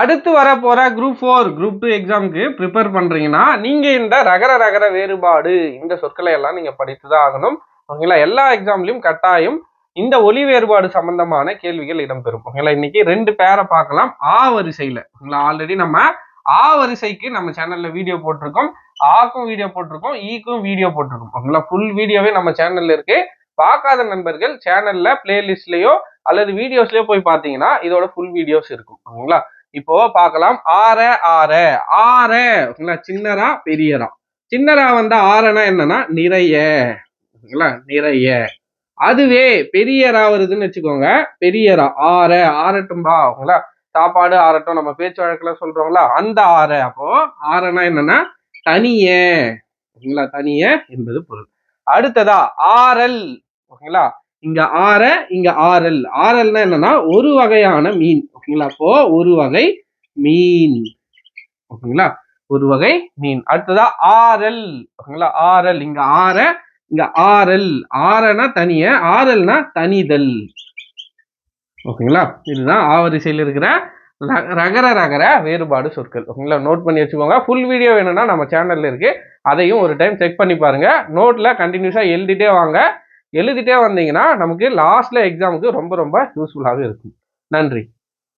அடுத்து வரப்போகிற group four group two எக்ஸாமுக்கு ப்ரிப்பேர் பண்ணுறீங்கன்னா நீங்கள் இந்த ரகர ரகர வேறுபாடு இந்த சொற்களை எல்லாம் நீங்கள் படித்து தான் ஆகணும். ஓகேங்களா? எல்லா எக்ஸாம்லையும் கட்டாயம் இந்த ஒலி வேறுபாடு சம்பந்தமான கேள்விகள் இடம்பெறும். ஓகேங்களா? இன்னைக்கு ரெண்டு பேரை பார்க்கலாம். ஆ வரிசையில். ஓகேங்களா? ஆல்ரெடி நம்ம ஆ வரிசைக்கு நம்ம சேனல்ல வீடியோ போட்டிருக்கோம். ஆக்கும் வீடியோ போட்டிருக்கோம். ஈக்கும் வீடியோ போட்டிருக்கோம். ஓகேங்களா? ஃபுல் வீடியோவே நம்ம சேனல்ல இருக்கு. பார்க்காத நண்பர்கள் சேனல்ல பிளேலிஸ்ட்லயோ அல்லது வீடியோஸ்லயோ போய் பார்த்தீங்கன்னா இதோட ஃபுல் வீடியோஸ் இருக்கும். ஓகேங்களா? இப்போ பார்க்கலாம். ஆற ஆற ஆற ஓகேங்களா? சின்னரா பெரியரா. சின்னரா வந்தா ஆறனா என்னன்னா நிறைய. ஓகேங்களா? நிறைய. அதுவே பெரியரா வருதுன்னு வச்சுக்கோங்க. பெரியரா. ஆற ஆறட்டும்பா. ஓகேங்களா? சாப்பாடு ஆறட்டும். நம்ம பேச்சு வழக்கில் சொல்றோங்களா அந்த ஆற. அப்போ ஆறனா என்னன்னா தனிய. ஓகேங்களா? தனிய என்பது பொருள். அடுத்ததா ஆரல் ஓகேங்களா? இங்க ஆற இங்க ஆரல் ஆரல்னா என்னன்னா ஒரு வகையான மீன். ஓகேங்களா? அப்போ ஒரு வகை மீன். ஓகேங்களா? ஒரு வகை மீன். அடுத்ததா ஆரல் ஓகேங்களா? ஆரல் இங்க ஆற இங்க ஆரல் ஆரனா தனிய ஆரல்னா தனிதல். ஓகேங்களா? இதுதான் ஆவரிசையில் இருக்கிற ரகர ரகர வேறுபாடு சொற்கள். ஓகேங்களா? நோட் பண்ணி வச்சுக்கோங்க. ஃபுல் வீடியோ வேணும்னா நம்ம சேனல்ல இருக்கு. அதையும் ஒரு டைம் செக் பண்ணி பாருங்க. நோட்ல கண்டினியூஸா எழுதிட்டே வாங்க. எழுதிட்டே வந்தீங்கன்னா நமக்கு லாஸ்ட்ல எக்ஸாமுக்கு ரொம்ப ரொம்ப யூஸ்ஃபுல்லாகவே இருக்கும். நன்றி.